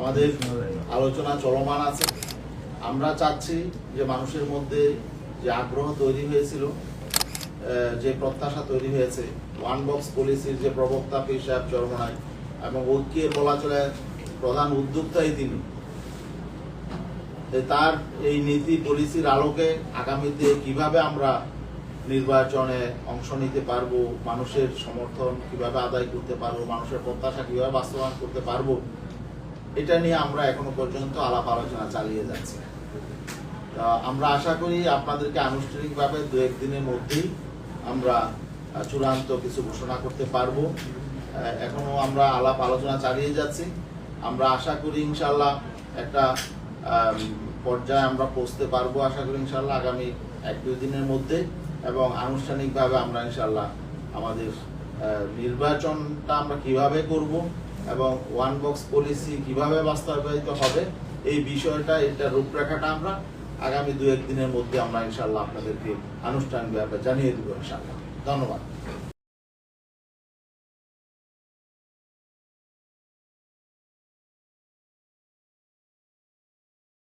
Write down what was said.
আমাদের আলোচনা চলমান আছে। আমরা চাচ্ছি যে মানুষের মধ্যে যে আগ্রহ তৈরি হয়েছিল যে প্রত্যাশা তৈরি হয়েছে, ওয়ান বক্স পলিসির যে প্রবক্তা পীর সাহেব চরমনায় এবং ঐক্যের বলা চলে প্রধান উদ্যোক্তাই তিনি তার এই নীতি পলিসির আলোকে আগামীতে কীভাবে আমরা নির্বাচনে অংশ নিতে পারব, মানুষের সমর্থন কীভাবে আদায় করতে পারব, মানুষের প্রত্যাশা কীভাবে বাস্তবায়ন করতে পারব এটা নিয়ে আমরা এখনও পর্যন্ত আলাপ আলোচনা চালিয়ে যাচ্ছি। আমরা আশা করি আপনাদেরকে আনুষ্ঠানিকভাবে দু একদিনের মধ্যেই আমরা চূড়ান্ত কিছু ঘোষণা করতে পারব। এখনও আমরা আলাপ আলোচনা চালিয়ে যাচ্ছি। আমরা আশা করি ইনশাল্লাহ একটা পর্যায়ে আমরা পৌঁছতে পারব আশা করি ইনশাল্লাহ আগামী এক দুই দিনের মধ্যে এবং আনুষ্ঠানিকভাবে আমরা ইনশাল্লাহ আমাদের নির্বাচনটা আমরা কীভাবে করব এবং ওয়ান বক্স পলিসি কীভাবে বাস্তবায়িত হবে, এই বিষয়টা, এটা রূপরেখাটা আমরা আগামী দু একদিনের মধ্যে আমরা ইনশাল্লাহ আপনাদেরকে আনুষ্ঠানিকভাবে জানিয়ে দেবো ইনশাল্লাহ ধন্যবাদ।